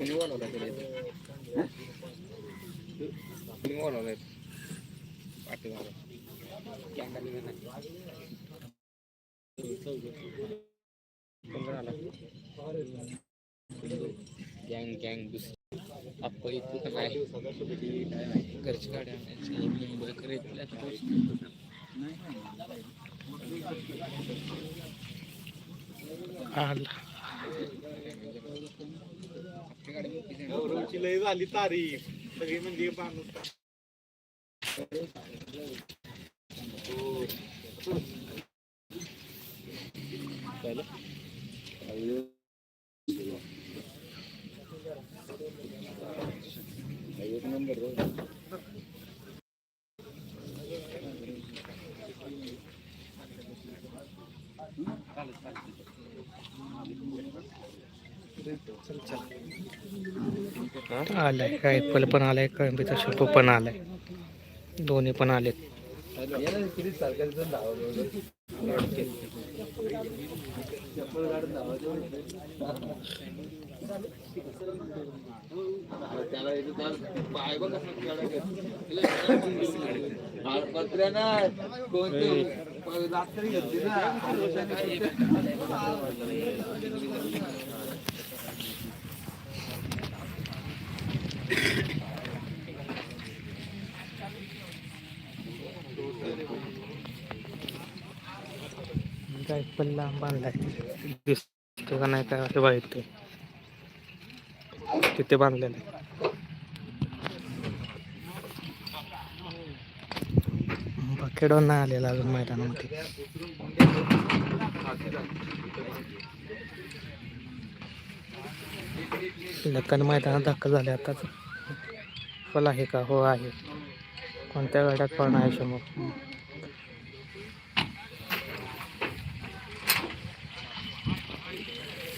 मी बोलावला त्याला इथं. मी बोलावलाय पाठीमागं. कोण कोण आला? गँग गँग दुसरी आपण इथं पण घरची गाडी आणायची मुंबईकर इथल्या आला आहे. गौरवची लय झाली तारीफ सगळी म्हणजे माणूस एक नंबर आलाय काय पल पण आलाय कळंबीचा शिपू पण आलाय. दोन्ही पण आले त्याला कोणते काय पण लांब बांधलाय दिसतो का नाही काय हे वाईट तिथे बांधलेलं आहे. बकेडवर नाही आलेला अजून मैदानामध्ये. लक्कन मैदानात दाखल झाले आताच. फल आहे का? हो आहे. कोणत्या गाड्यात पण आहे समोर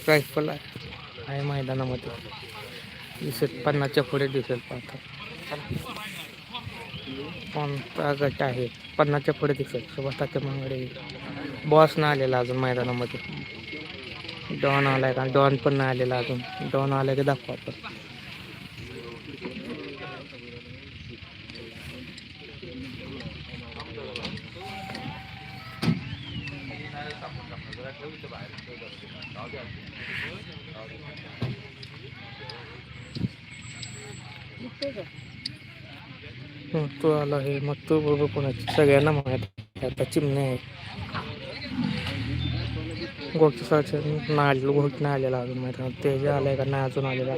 रायफल आहे. आहे मैदानामध्ये. दिसेल पन्नासच्या पुढे दिसेल पाहता. कोणता गट आहे? पन्नासच्या पुढे दिसेल सुभाषाच्या मांगडे बॉस नाही आलेला अजून मैदानामध्ये. डॉन आलाय का? डॉन पण नाही आलेला अजून. डॉन आलाय की दाखवा आपण. हं, तो आला आहे मग तो बरोबर कोणाची? सगळ्यांना माहीत आता चिमणे आहे गोटचं सरचं नाही आलेलं घोट नाही आलेला अजून माहिती ते जे आलंय का नाही अजून आलेला?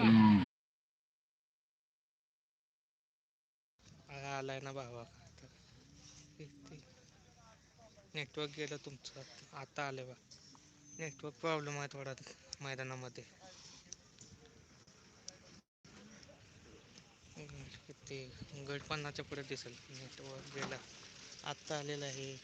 आलाय ना भावा? नेटवर्क गेलं तुमचं. आता आले बा नेटवर्क प्रॉब्लेम आहे थोडा मैदानामध्ये. ते गड पन्नाच्या पुढे दिसेल. नेटवर्क गेला. आत्ता आलेलं आहे.